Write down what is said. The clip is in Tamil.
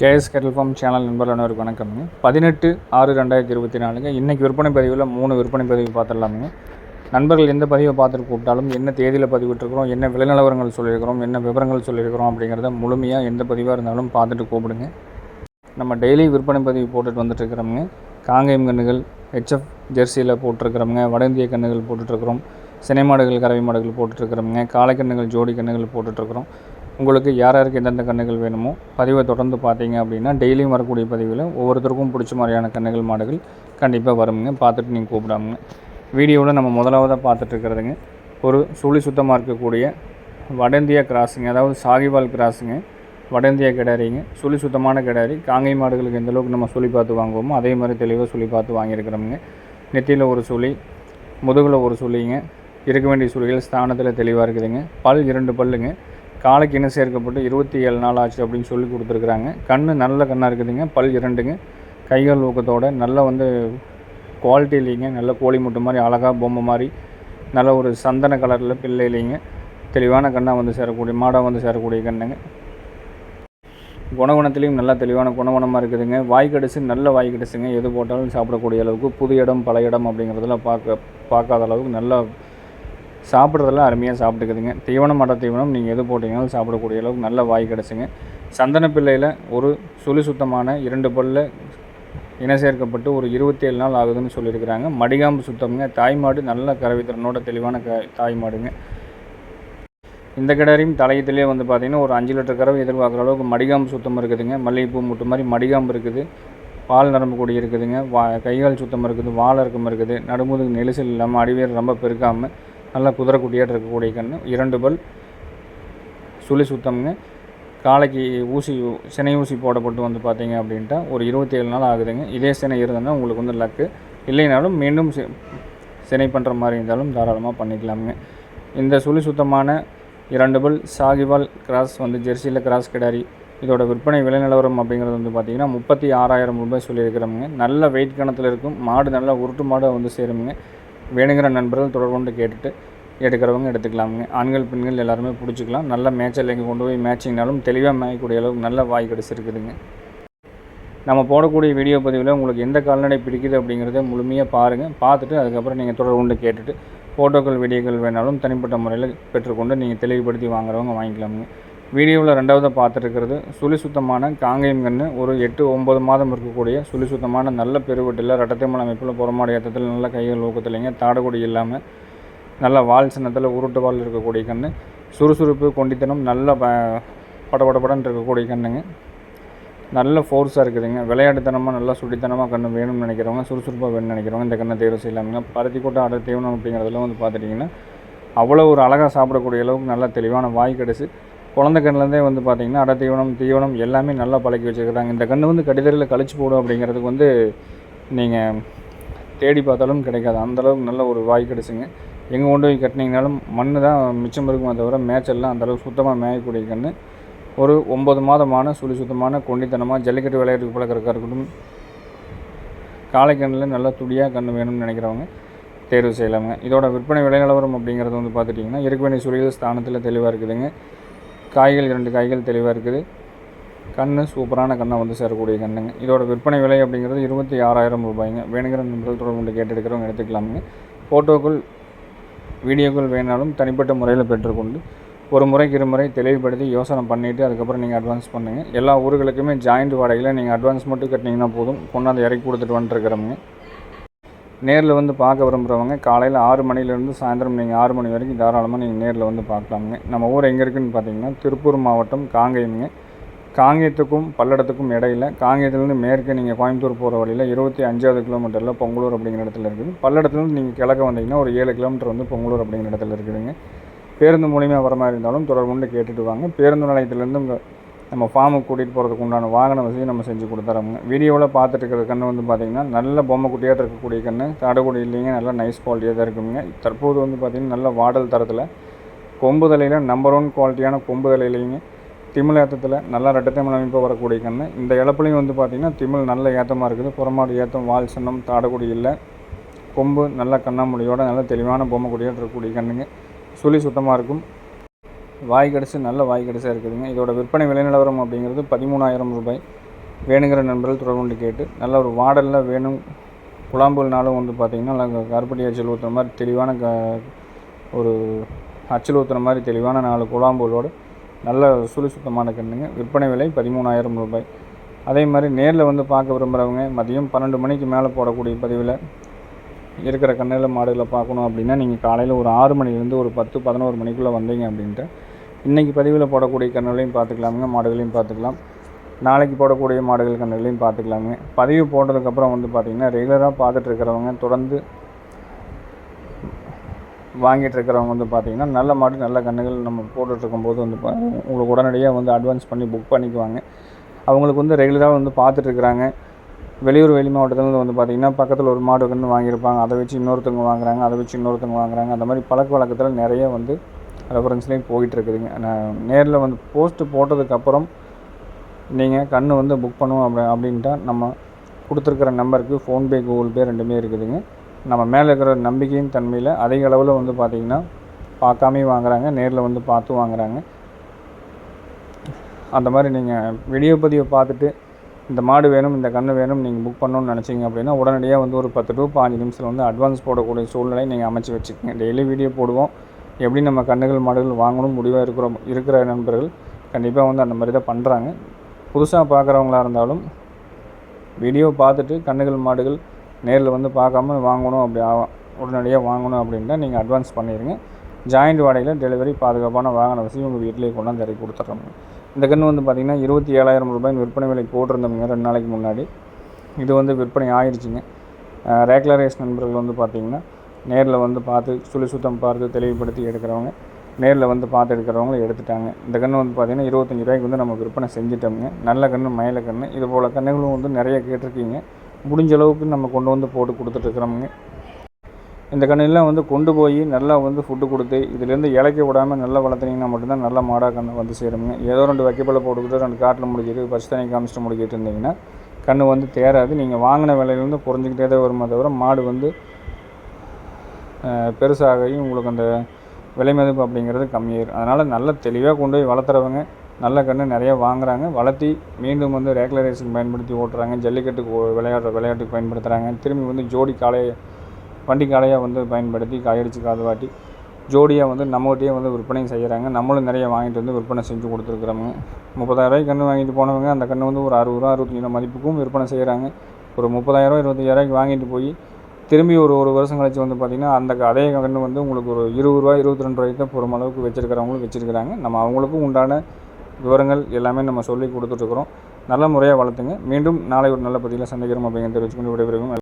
கேஎஸ் கெட்டல் ஃபார்ம் சேனல் நண்பர்கள் அனைவருக்கும் வணக்கம்ங்க பதினெட்டு ஆறு ரெண்டாயிரத்தி இருபத்தி நாலுங்க. இன்றைக்கி விற்பனை பதிவில் மூணு விற்பனை பதிவு பார்த்துடலாமுங்க. நண்பர்கள் எந்த பதிவை பார்த்துட்டு கூப்பிட்டாலும் என்ன தேதியில் பதிவிட்டிருக்கிறோம் என்ன விலை நிலவரங்கள் சொல்லியிருக்கிறோம் என்ன விவரங்கள் சொல்லியிருக்கிறோம் அப்படிங்கிறத முழுமையாக எந்த பதிவாக இருந்தாலும் பார்த்துட்டு கூப்பிடுங்க. நம்ம டெய்லி விற்பனை பதிவு போட்டுட்டு வந்துட்டு இருக்கிறோமுங்க. காங்கேயம் கன்றுகள் ஹெச்எஃப் ஜெர்சியில் போட்டிருக்கிறோமுங்க. வட இந்திய கன்றுகள் போட்டுட்ருக்குறோம் சினை மாடுகள் கறவை மாடுகள் போட்டுட்ருக்குறோமுங்க காளைக்கன்றுகள் ஜோடி கன்றுகள் போட்டுட்ருக்குறோம் உங்களுக்கு யார் யாருக்கு எந்தெந்த கன்றுகள் வேணுமோ பதிவை தொடர்ந்து பார்த்தீங்க அப்படின்னா டெய்லியும் வரக்கூடிய பதிவில் ஒவ்வொருத்தருக்கும் பிடிச்ச மாதிரியான கன்றுகள் மாடுகள் கண்டிப்பாக வருங்க பார்த்துட்டு நீங்கள் கூப்பிடாமுங்க. வீடியோவில் நம்ம முதலாவதாக பார்த்துட்ருக்கிறதுங்க ஒரு சுழி சுத்தமாக இருக்கக்கூடிய வட இந்தியா கிராஸுங்க. அதாவது சாகிவால் கிராஸுங்க. வட இந்தியா கிடாரிங்க. சுழி சுத்தமான கிடாரி. காங்கை மாடுகளுக்கு எந்தளவுக்கு நம்ம சுழி பார்த்து வாங்குவோமோ அதே மாதிரி தெளிவாக சுழி பார்த்து வாங்கியிருக்கிறோமுங்க. நெத்தியில் ஒரு சுழி முதுகில் ஒரு சுழிங்க. இருக்க வேண்டிய சுழிகள் ஸ்தானத்தில் தெளிவாக இருக்குதுங்க. பல் இரண்டு பல்லுங்க. காலைக்கு இணை சேர்க்கப்பட்டு இருபத்தி ஏழு நாள் ஆச்சு அப்படின்னு சொல்லி கொடுத்துருக்குறாங்க. கண் நல்ல கண்ணாக இருக்குதுங்க. பல் இரண்டுங்க. கைகள் ஊக்கத்தோட நல்ல வந்து குவாலிட்டி இல்லைங்க. நல்ல கோழி முட்டை மாதிரி அழகாக பொம்மை மாதிரி நல்ல ஒரு சந்தன கலரில் பிள்ளை இல்லைங்க. தெளிவான கண்ணாக வந்து சேரக்கூடிய மாடாக வந்து சேரக்கூடிய கண்ணுங்க. குணகுணத்துலேயும் நல்லா தெளிவான குணகுணமாக இருக்குதுங்க. வாய் கடிச்சு நல்ல வாய் கடிச்சுங்க. எது போட்டாலும் சாப்பிடக்கூடிய அளவுக்கு புது இடம் பழைய இடம் அப்படிங்கிறதெல்லாம் பார்க்க பார்க்காத அளவுக்கு நல்லா சாப்பிட்றதெல்லாம் அருமையாக சாப்பிட்டுக்குதுங்க. தீவனம் மட தீவனம் நீங்கள் எது போட்டிங்கனாலும் சாப்பிடக்கூடிய அளவுக்கு நல்ல வாய் கிடச்சிங்க. சந்தன பிள்ளையில் ஒரு சுழி சுத்தமான இரண்டு பல்ல இன சேர்க்கப்பட்டு ஒரு இருபத்தி ஏழு நாள் ஆகுதுன்னு சொல்லியிருக்கிறாங்க. மடிகாம்பு சுத்தம்ங்க. தாய்மாடு நல்ல கரவித்திறனோட தெளிவான க தாய்மாடுங்க இந்த கிடரையும் தலையத்திலே வந்து பார்த்திங்கன்னா ஒரு அஞ்சு லிட்டர் கறவை எதிர்பார்க்குற அளவுக்கு மடிகாம்பு சுத்தம் இருக்குதுங்க. மல்லிகைப்பூ முட்டு மாதிரி மடிகாம்பு இருக்குது. பால் நரம்பு கொடி இருக்குதுங்க. வா கைகால் சுத்தம் இருக்குது. வாழை இறக்கம் இருக்குது. நடுமுதுகு நெலிசல் இல்லாமல் அடிவேர் ரொம்ப பெருக்காமல் நல்லா குதிரை இருக்கக்கூடிய கன்று இரண்டு பல் சுழி சுத்தம்ங்க. காலைக்கு ஊசி சினை ஊசி போடப்பட்டு வந்து பார்த்தீங்க அப்படின்ட்டா ஒரு இருபத்தேழு நாள் ஆகுதுங்க. இதே சினை இருந்ததுன்னா உங்களுக்கு வந்து லக்கு. இல்லைனாலும் மீண்டும் சினை பண்ணுற மாதிரி இருந்தாலும் தாராளமாக பண்ணிக்கலாமுங்க. இந்த சுழி சுத்தமான இரண்டு பல் சாகிவால் கிராஸ் வந்து ஜெர்சியில் கிராஸ் கிடாரி இதோட விற்பனை விலை நிலவரம் அப்படிங்கிறது வந்து பார்த்திங்கன்னா முப்பத்தி ஆறாயிரம் ரூபாய் சொல்லியிருக்கிறோமுங்க. நல்ல வெயிட் கணத்தில் இருக்கும். மாடு நல்லா உருட்டு மாடாக வந்து சேருமுங்க. வேணுங்கிற நண்பர்கள் தொடர்பு கொண்டு கேட்டுட்டு எடுக்கிறவங்க எடுத்துக்கலாமுங்க. ஆண்கள் பெண்கள் எல்லாருமே பிடிச்சிக்கலாம். நல்ல மேட்சில் இங்கே கொண்டு போய் மேட்சிங்னாலும் தெளிவாக மேயக்கூடிய அளவுக்கு நல்ல வாய் கிடச்சிருக்குதுங்க. நம்ம போடக்கூடிய வீடியோ பதிவில் உங்களுக்கு எந்த கால்நடை பிடிக்குது அப்படிங்கிறத முழுமையாக பாருங்கள் பார்த்துட்டு அதுக்கப்புறம் நீங்கள் தொடர்பு கொண்டு கேட்டுட்டு ஃபோட்டோக்கள் வீடியோக்கள் வேணாலும் தனிப்பட்ட முறையில் பெற்றுக்கொண்டு நீங்கள் தெளிவுபடுத்தி வாங்குறவங்க வாங்கிக்கலாமுங்க. வீடியோவில் ரெண்டாவது பார்த்துருக்கிறது சுழி சுத்தமான காங்கையும் கன்று ஒரு எட்டு ஒம்பது மாதம் இருக்கக்கூடிய சுழி சுத்தமான நல்ல பெருவெட்டில் ரட்டத்தைமல் அமைப்பில் புறமாடு ஏற்றத்தில் நல்ல கைகள் ஊக்கத்துலைங்க தாடகுடி இல்லாமல் நல்ல வால் சின்னத்தில் உருட்டு வால் இருக்கக்கூடிய கன்று சுறுசுறுப்பு கொண்டித்தனம் நல்ல ப படபடபடன்னு இருக்கக்கூடிய கண்ணுங்க நல்ல ஃபோர்ஸாக இருக்குதுங்க. விளையாட்டுத்தனமாக நல்லா சுடித்தனமாக கண்ணு வேணும்னு நினைக்கிறவங்க சுறுசுறுப்பாக வேணும்னு நினைக்கிறவங்க இந்த கண்ணை தேர்வு செய்யலாமுங்க. பருத்தி கூட்டம் அடர் தீவனம் அப்படிங்கிறதுல வந்து பார்த்துட்டிங்கன்னா அவ்வளோ ஒரு அழகாக சாப்பிடக்கூடிய அளவுக்கு நல்லா தெளிவான வாய் கிடச்சி குழந்தை கண்ணுலேருந்தே வந்து பார்த்திங்கன்னா அடர் தீவனம் தீவனம் எல்லாமே நல்லா பழக்கி வச்சுருக்குறாங்க. இந்த கன்று வந்து கடிதரில் கழிச்சு போடும் அப்படிங்கிறதுக்கு வந்து நீங்கள் தேடி பார்த்தாலும் கிடைக்காது. அந்தளவுக்கு நல்ல ஒரு வாய் கிடச்சிங்க. எங்கே கொண்டு போய் கட்டினீங்கனாலும் மண் தான் மிச்சம் இருக்குமே தவிர மேய்ச்சல்லாம் அந்தளவுக்கு சுத்தமாக மேயக்கூடிய கன்று ஒரு ஒம்பது மாதமான சுழி சுத்தமான கொண்டித்தனமாக ஜல்லிக்கட்டு விளையாட்டுக்கு பழக்கிறக்கா இருக்கட்டும் காலைக்கண்ணில் நல்லா துடியாக கன்று வேணும்னு நினைக்கிறவங்க தேர்வு செய்யலாமுங்க இதோட விற்பனை விலை நிலவரம் அப்படிங்கிறது வந்து பார்த்துட்டிங்கன்னா இருக்க வேண்டிய சுழிகள் ஸ்தானத்தில் தெளிவாக இருக்குதுங்க. காய்கள் இரண்டு காய்கள் தெளிவாக இருக்குது. கண் சூப்பரான கண்ணை வந்து சேரக்கூடிய கண்ணுங்க. இதோட விற்பனை விலை அப்படிங்கிறது இருபத்தி ஆறாயிரம் ரூபாய்ங்க. வேணுங்கிற நண்பர்கள் தொடர்பு கொண்டு எடுத்துக்கலாமுங்க. ஃபோட்டோக்கள் வீடியோக்கள் வேணாலும் தனிப்பட்ட முறையில் பெற்றுக்கொண்டு ஒரு முறைக்கு இருமுறை தெளிவுபடுத்தி யோசனை பண்ணிவிட்டு அதுக்கப்புறம் நீங்கள் அட்வான்ஸ் பண்ணுங்கள் எல்லா ஊர்களுக்குமே ஜாயிண்ட் வாடகையில் நீங்கள் அட்வான்ஸ் மட்டும் கட்டினீங்கன்னா போதும். கொண்டாந்து இறக்கி கொடுத்துட்டு வந்துட்டுருக்கிறவங்க நேரில் வந்து பார்க்க விரும்புகிறவங்க காலையில் ஆறு மணிலேருந்து சாயந்தரம் நீங்கள் ஆறு மணி வரைக்கும் தாராளமாக நீங்கள் நேரில் வந்து பார்க்கலாமுங்க. நம்ம ஊர் எங்கே இருக்குதுன்னு பார்த்தீங்கன்னா திருப்பூர் மாவட்டம் காங்கேயமுங்க. காங்கேயத்துக்கும் பல்லடத்துக்கும் இடையில காங்கேயத்துலேருந்து மேற்கே நீங்கள் கோயம்புத்தூர் போகிற வழியில் இருபத்தி அஞ்சாவது கிலோமீட்டரில் பொங்கலூர் அப்படிங்கிற இடத்துல இருக்குது. பல்லடத்துலேருந்து நீங்கள் கிழக்க வந்தீங்கன்னா ஒரு ஏழு கிலோமீட்டர் வந்து பொங்கலூர் அப்படிங்கிற இடத்துல இருக்குதுங்க. பேருந்து மூலியமாக வர மாதிரி இருந்தாலும் தொடர்பு கொண்டு கேட்டுட்டு வாங்க. பேருந்து நிலையத்துலேருந்து உங்கள் நம்ம ஃபார்முக்கு கூட்டிகிட்டு போகிறதுக்கு உண்டான வாகன வசதி நம்ம செஞ்சு கொடுத்துறோங்க வீடியோவில் பார்த்துட்டு இருக்கிற கன்று வந்து பார்த்திங்கன்னா நல்ல பொம்மை குட்டியாக இருக்கக்கூடிய கன்று தாடுகுடி இல்லைங்க நல்ல நைஸ் குவாலிட்டியாக தான் இருக்குங்க. தற்போது வந்து பார்த்திங்கன்னா நல்ல வாடல் தரத்தில் கொம்பு தலையில் நம்பர் ஒன் குவாலிட்டியான கொம்பு தலையிலைங்க திமிழ் ஏற்றத்தில் நல்லா ரெட்டத்தமிழ் அமைப்பு வரக்கூடிய கன்று இந்த இழப்புலையும் வந்து பார்த்திங்கன்னா திமிழ் நல்ல ஏற்றமாக இருக்குது. புறமாடு ஏற்றம் வால் சின்னம் தாடகுடி இல்லை. கொம்பு நல்ல கண்ணாமொழியோட நல்ல தெளிவான பொம்மை குடியாக இருக்கக்கூடிய கண்ணுங்க. சுழி சுத்தமாக இருக்கும். வாய் கடிச்சு நல்ல வாய் கடிசாக இருக்குதுங்க. இதோட விற்பனை விலை நிலவரம் அப்படிங்கிறது பதிமூணாயிரம் ரூபாய். வேணுங்கிற நண்பர்கள் தொடர்பு கேட்டு நல்ல ஒரு வாடலில் வேணும் குழாம்புனாலும் வந்து பார்த்திங்கன்னா நல்லா கருப்பட்டி அச்சல் ஊற்றுற மாதிரி தெளிவான க ஒரு அச்சல் ஊற்றுற மாதிரி தெளிவான நாலு குழாம்புகளோடு நல்ல சுழி சுத்தமான கன்றுங்க. விற்பனை விலை பதிமூணாயிரம் ரூபாய். அதே மாதிரி நேரில் வந்து பார்க்க விரும்புகிறவங்க மதியம் பன்னெண்டு மணிக்கு மேலே போடக்கூடிய பதிவில் இருக்கிற கண்ணில் மாடுகளை பார்க்கணும் அப்படின்னா நீங்கள் காலையில் ஒரு ஆறு மணிலேருந்து ஒரு பத்து பதினோரு மணிக்குள்ளே வந்தீங்க அப்படின்ட்டு இன்றைக்கி பதிவில் போடக்கூடிய கண்ணுகளையும் பார்த்துக்கலாமுங்க மாடுகளையும் பார்த்துக்கலாம். நாளைக்கு போடக்கூடிய மாடுகள் கண்ணுகளையும் பார்த்துக்கலாமுங்க. பதிவு போட்டதுக்கப்புறம் வந்து பார்த்திங்கன்னா ரெகுலராக பார்த்துட்டு இருக்கிறவங்க தொடர்ந்து வாங்கிட்டு இருக்கிறவங்க வந்து பார்த்திங்கன்னா நல்ல மாடு நல்ல கண்ணுகள் நம்ம போட்டுட்ருக்கும்போது வந்து பா- உங்களுக்கு உடனடியாக வந்து அட்வான்ஸ் பண்ணி புக் பண்ணிக்குவாங்க. அவங்களுக்கு வந்து ரெகுலராக வந்து பார்த்துட்ருக்குறாங்க வெளியூர் வெளி மாவட்டத்துலேருந்து வந்து பார்த்திங்கன்னா பக்கத்தில் ஒரு மாடு கன்று வாங்கியிருப்பாங்க. அதை வச்சு இன்னொருத்தவங்க வாங்குறாங்க அதை வச்சு இன்னொருத்தவங்க வாங்குறாங்க. அந்த மாதிரி பழக்க வழக்கத்தில் நிறைய வந்து ரெஃபரன்ஸ்லேயும் போயிட்டு இருக்குதுங்க நான் நேரில் வந்து போஸ்ட்டு போட்டதுக்கப்புறம் நீங்கள் கண் வந்து புக் பண்ணுவோம் அப்படி அப்படின்ட்டா நம்ம கொடுத்துருக்குற நம்பருக்கு ஃபோன்பே கூகுள் பே ரெண்டுமே இருக்குதுங்க. நம்ம மேலே இருக்கிற நம்பிக்கையின் தன்மையில் அதிக அளவில் வந்து பார்த்திங்கன்னா பார்க்காமே வாங்குறாங்க நேரில் வந்து பார்த்து வாங்குறாங்க. அந்த மாதிரி நீங்கள் வீடியோ பதிவை பார்த்துட்டு இந்த மாடு வேணும் இந்த கன்று வேணும் நீங்கள் புக் பண்ணணும்னு நினச்சிங்க அப்படின்னா உடனடியாக வந்து ஒரு பத்து டு பாஞ்சு நிமிஷத்தில் வந்து அட்வான்ஸ் போடக்கூடிய சூழ்நிலை நீங்கள் அமைச்சு வச்சுக்கோங்க. டெய்லி வீடியோ போடுவோம். எப்படி நம்ம கன்றுகள் மாடுகள் வாங்கணும் முடிவாக இருக்கிறோம் இருக்கிற நண்பர்கள் கண்டிப்பாக வந்து அந்த மாதிரி தான் பண்ணுறாங்க புதுசாக பார்க்குறவங்களா இருந்தாலும் வீடியோ பார்த்துட்டு கன்றுகள் மாடுகள் நேரில் வந்து பார்க்காம வாங்கணும் அப்படி ஆ- உடனடியாக வாங்கணும் அப்படின்னா நீங்கள் அட்வான்ஸ் பண்ணிடுங்க ஜாயிண்ட் வாடகையில் டெலிவரி பாதுகாப்பான வாகன வசதி உங்கள் வீட்டிலேயே கொண்டாந்து இறக்கி கொடுத்துட்றோம் இந்த கன்று வந்து பார்த்திங்கன்னா இருபத்தி ஏழாயிரம் ரூபாய் விற்பனை விலை போட்டிருந்தோம்ங்க ரெண்டு நாளைக்கு முன்னாடி. இது வந்து விற்பனை ஆயிடுச்சுங்க ரேகுலரைஸ் நண்பர்கள் வந்து பார்த்திங்கன்னா நேரில் வந்து பார்த்து சுழி சுத்தம் பார்த்து தெளிவுபடுத்தி எடுக்கிறவங்க நேரில் வந்து பார்த்து எடுக்கிறவங்க எடுத்துட்டாங்க. இந்த கன்று வந்து பார்த்திங்கன்னா இருபத்தஞ்சி ரூபாய்க்கு வந்து நம்ம விற்பனை செஞ்சுட்டோம்ங்க. நல்ல கன்று மயில கன்று இது போல் கன்றுகளும் வந்து நிறைய கேட்டிருக்கீங்க. முடிஞ்ச அளவுக்கு நம்ம கொண்டு வந்து போட்டு கொடுத்துட்ருக்குறோமுங்க இந்த கண்ணுலாம் வந்து கொண்டு போய் நல்லா வந்து ஃபுட்டு கொடுத்து இதுலேருந்து இலைக்க விடாமல் நல்லா வளர்த்துனீங்கன்னா மட்டும்தான் நல்ல மாடாக கன்று வந்து சேருங்க ஏதோ ரெண்டு வைக்கப்பல போட்டுக்கிட்டு ரெண்டு காட்டில் முடிக்கிட்டு பச்சை தண்ணி காமிச்சிட்டு முடிக்கிட்டு இருந்தீங்கன்னா கன்று வந்து தேராது. நீங்கள் வாங்கின விலையிலேருந்து குறைஞ்சிக்கிட்டே தான் வருமே தவிர மாடு வந்து பெருசாகையும் உங்களுக்கு அந்த விலை மதிப்பு அப்படிங்கிறது கம்மியாயிரும். அதனால் நல்ல தெளிவாக கொண்டு போய் வளர்த்துறவங்க நல்ல கன்று நிறைய வாங்குறாங்க வளர்த்தி மீண்டும் வந்து ரேக்லர் ரேஸுக்கு பயன்படுத்தி ஓட்டுறாங்க ஜல்லிக்கட்டுக்கு விளையாடுற விளையாட்டுக்கு பயன்படுத்துகிறாங்க திரும்பி வந்து ஜோடி காளையை வண்டி காளையாக வந்து பயன்படுத்தி காயடிச்சு காது வாட்டி ஜோடியாக வந்து நம்மகிட்டயே வந்து விற்பனையும் செய்கிறாங்க நம்மளும் நிறைய வாங்கிட்டு வந்து விற்பனை செஞ்சு கொடுத்துருக்குறோங்க முப்பதாயிரரூவாய்க்கு கன்று வாங்கிட்டு போனவங்க அந்த கன்று வந்து ஒரு அறுபது ரூபா அறுபத்தஞ்சு ரூபா மதிப்புக்கும் விற்பனை செய்கிறாங்க ஒரு முப்பதாயிரரூவா இருபத்தஞ்சாயிரரூவாய்க்கு வாங்கிட்டு போய் திரும்பி ஒரு ஒரு வருஷம் கழிச்சு வந்து பார்த்திங்கன்னா அந்த அதே கன்று வந்து உங்களுக்கு ஒரு இருபது ரூபா இருபத்தி ரெண்டு ரூபாய்க்கு தான் போகிற அளவுக்கு வச்சிருக்கிறவங்களும் வச்சிருக்கிறாங்க. நம்ம அவங்களுக்கும் உண்டான விவரங்கள் எல்லாமே நம்ம சொல்லி கொடுத்துட்ருக்குறோம் நல்ல முறையாக வளர்த்துங்க. மீண்டும் நாளை ஒரு நல்ல பதிவில் சந்திக்கிறோம் அப்படிங்கிறத வச்சுக்கொண்டு விடைபெறுவோம்